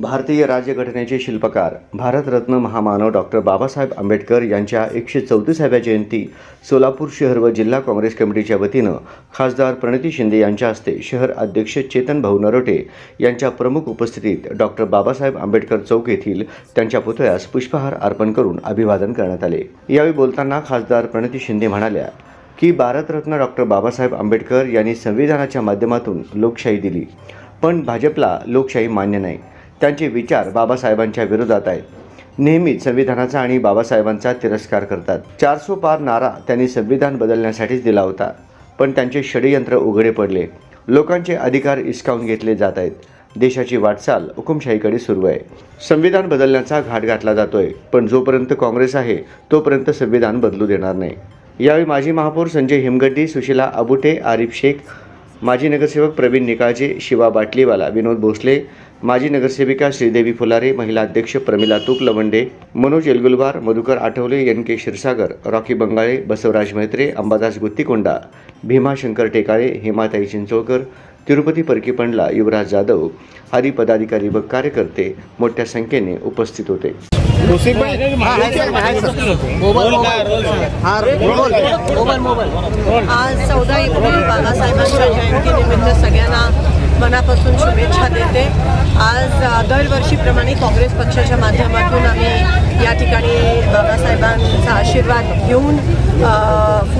भारतीय राज्यघटनेचे शिल्पकार भारतरत्न महामानव डॉक्टर बाबासाहेब आंबेडकर यांच्या एकशे चौतीसाव्या जयंती सोलापूर शहर व जिल्हा काँग्रेस कमिटीच्या वतीनं खासदार प्रणिती शिंदे यांच्या हस्ते शहर अध्यक्ष चेतन भाऊ नरोटे यांच्या प्रमुख उपस्थितीत डॉक्टर बाबासाहेब आंबेडकर चौक येथील त्यांच्या पुतळ्यास पुष्पहार अर्पण करून अभिवादन करण्यात आले. यावेळी बोलताना खासदार प्रणिती शिंदे म्हणाल्या की भारतरत्न डॉक्टर बाबासाहेब आंबेडकर यांनी संविधानाच्या माध्यमातून लोकशाही दिली पण भाजपला लोकशाही मान्य नाही. त्यांचे विचार बाबासाहेबांच्या विरोधात आहेत. नेहमीच संविधानाचा आणि बाबासाहेबांचा तिरस्कार करतात. चारसो पार नारा त्यांनी संविधान बदलण्यासाठीच दिला होता. पण त्यांचे षडयंत्र उघडे पडले. लोकांचे अधिकार हिसकावून घेतले जात आहेत. देशाची वाटचाल हुकुमशाहीकडे सुरू आहे. संविधान बदलण्याचा घाट घातला जातोय. पण जोपर्यंत काँग्रेस आहे तोपर्यंत संविधान बदलू देणार नाही. यावेळी माजी महापौर संजय हिमगड्डी सुशीला अबुटे आरिफ शेख माजी नगरसेवक प्रवीण निकाळजे शिवा बाटलीवाला विनोद भोसले माजी नगरसेविका श्रीदेवी फुलारे महिला अध्यक्ष Pramila Tuk Lavande Manoj Elgulwar Madhukar Athawale N K Kshirsagar Rocky Bangale Basavraj Mhetre Ambadas Guttikonda Bhima Shankar Tekale Hematai Chincholkar Tirupati Parki Pandla Yuvraj Jadhav आदी पदाधिकारी व कार्यकर्ते मोठ्या संख्येने उपस्थित होते. आज चौदा एप्रिल बाबासाहेबांच्या जयंतीनिमित्त सगळ्यांना मनापासून शुभेच्छा देते. आज दरवर्षीप्रमाणे काँग्रेस पक्षाच्या माध्यमातून आम्ही या ठिकाणी बाबासाहेबांचा आशीर्वाद घेऊन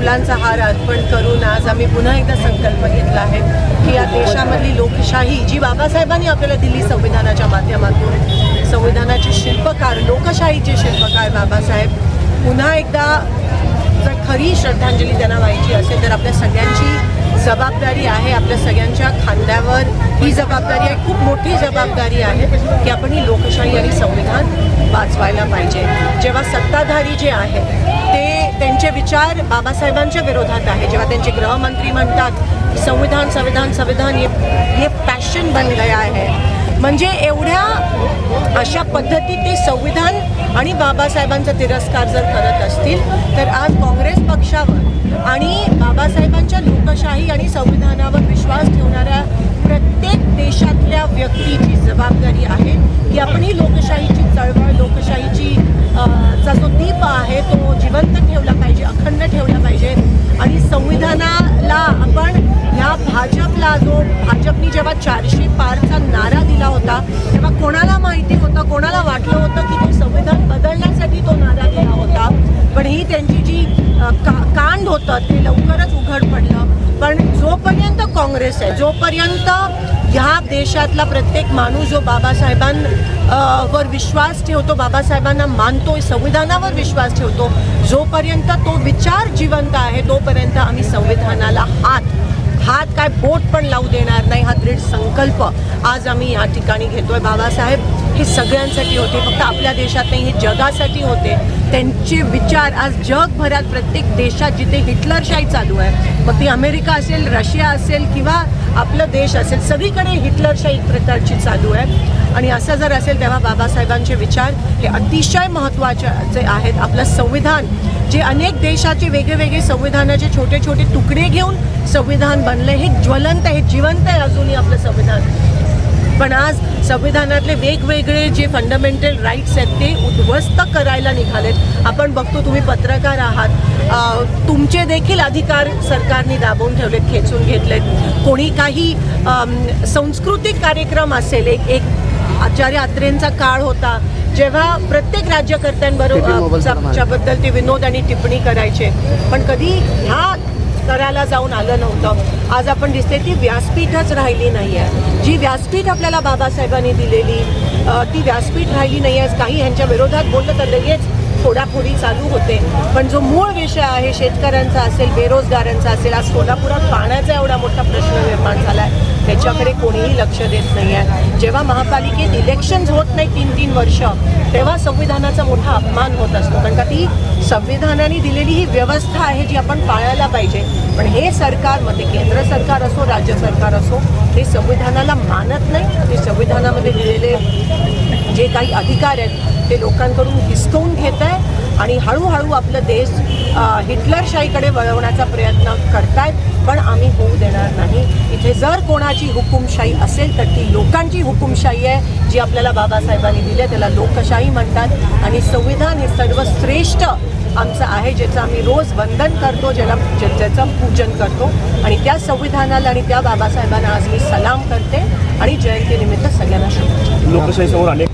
फुलांचा हार अर्पण करून आज आम्ही पुन्हा एकदा संकल्प घेतला आहे की या देशामधली लोकशाही जी बाबासाहेबांनी आपल्याला दिली संविधानाच्या माध्यमातून संविधानाचे शिल्पकार लोकशाहीचे शिल्पकार बाबासाहेब पुन्हा एकदा जर खरी श्रद्धांजली त्यांना व्हायची असेल तर आपल्या सगळ्यांची जबाबदारी आहे. आपल्या सगळ्यांच्या खांद्यावर ही जबाबदारी आहे. खूप मोठी जबाबदारी आहे की आपण ही लोकशाही आणि संविधान वाचवायला पाहिजे. जेव्हा सत्ताधारी जे आहे ते त्यांचे विचार बाबासाहेबांच्या विरोधात आहे. जेव्हा त्यांचे गृहमंत्री म्हणतात संविधान संविधान संविधान हे हे पॅशन बन गया आहे. म्हणजे एवढ्या अशा पद्धती ते संविधान आणि बाबासाहेबांचा तिरस्कार जर करत असतील तर आज काँग्रेस पक्षावर आणि बाबासाहेबांच्या लोकशाही आणि संविधानावर विश्वास ठेवणाऱ्या जेव्हा चारशे पारचा नारा दिला होता तेव्हा कोणाला माहिती होतं कोणाला वाटलं होतं की तो संविधान बदलण्यासाठी तो नारा दिला होता? पण ही त्यांची जी का कांड होतं ते लवकरच उघड पडलं. पण जोपर्यंत काँग्रेस आहे जोपर्यंत ह्या देशातला प्रत्येक माणूस जो बाबासाहेबां वर विश्वास ठेवतो बाबासाहेबांना मानतो संविधानावर विश्वास ठेवतो जोपर्यंत तो विचार जिवंत आहे तोपर्यंत आम्ही संविधानाला हात हात काय बोट पण लावू देणार नाही हा दृढ संकल्प आज आम्ही या ठिकाणी घेतोय. बाबासाहेब हे सगळ्यांसाठी होते फक्त आपल्या देशात नाही हे जगासाठी होते. त्यांचे विचार आज जगभरात प्रत्येक देशात जिथे हिटलरशाही चालू आहे. मग ती अमेरिका असेल रशिया असेल किंवा आपलं देश असेल सगळीकडे हिटलरशाही एक प्रकारची चालू आहे. आणि असं जर असेल तेव्हा बाबासाहेबांचे विचार हे अतिशय महत्त्वाचे आहेत. आपलं संविधान जे अनेक देशाचे वेगळेवेगळे संविधानाचे छोटे छोटे तुकडे घेऊन संविधान बनले हे ज्वलंत आहे जिवंत आहे अजूनही आपलं संविधान. पण आज संविधानातले वेगवेगळे जे फंडामेंटल राईट्स आहेत ते उद्ध्वस्त करायला निघालेत. आपण बघतो तुम्ही पत्रकार आहात. तुमचे देखील अधिकार सरकारने दाबून ठेवलेत खेचून घेतलेत. कोणी काही सांस्कृतिक कार्यक्रम असेल एक एक आचार्य अत्रेंचा काळ होता. जेव्हा प्रत्येक राज्यकर्त्यांबरोबरबद्दल ते विनोद आणि टिप्पणी करायचे. पण कधी ह्या करायला जाऊन आलं नव्हतं. आज आपण दिसते ती व्यासपीठच राहिली नाही आहे जी व्यासपीठ आपल्याला बाबासाहेबांनी दिलेली ती व्यासपीठ राहिली नाही आहे काही ह्यांच्या विरोधात बोललं तर लगेच फोडाफोडी चालू होते. पण जो मूळ विषय आहे शेतकऱ्यांचा असेल बेरोजगारांचा असेल आज सोलापुरात पाण्याचा एवढा मोठा प्रश्न निर्माण झाला आहे त्याच्याकडे कोणीही लक्ष देत नाही आहे जेव्हा महापालिकेत इलेक्शन्स होत नाही तीन तीन वर्ष तेव्हा संविधानाचा मोठा अपमान होत असतो. कारण का ती संविधानाने दिलेली ही व्यवस्था आहे जी आपण पाळायला पाहिजे. पण हे सरकार मग ते केंद्र सरकार असो राज्य सरकार असो ते संविधानाला मानत नाही. ते संविधानामध्ये दिलेले जे काही अधिकार आहेत ते लोकांकडून हिसकवून घेत आहे. आणि हळूहळू आपलं देश हिटलरशाहीकडे वळवण्याचा प्रयत्न करतायत. पण आम्ही होऊ देणार नाही. इथे जर कोणाची हुकुमशाही असेल तर ती लोकांची हुकुमशाही आहे जी आपल्याला बाबासाहेबांनी दिली आहे. त्याला लोकशाही म्हणतात. आणि संविधान हे सर्वश्रेष्ठ आमचं आहे ज्याचं आम्ही रोज वंदन करतो ज्याला ज्या- ज्याचं पूजन करतो. आणि त्या संविधानाला आणि त्या बाबासाहेबांना आज मी सलाम करते. आणि जयंतीनिमित्त सगळ्यांना शुभेच्छा लोकशाहीसमोर अनेक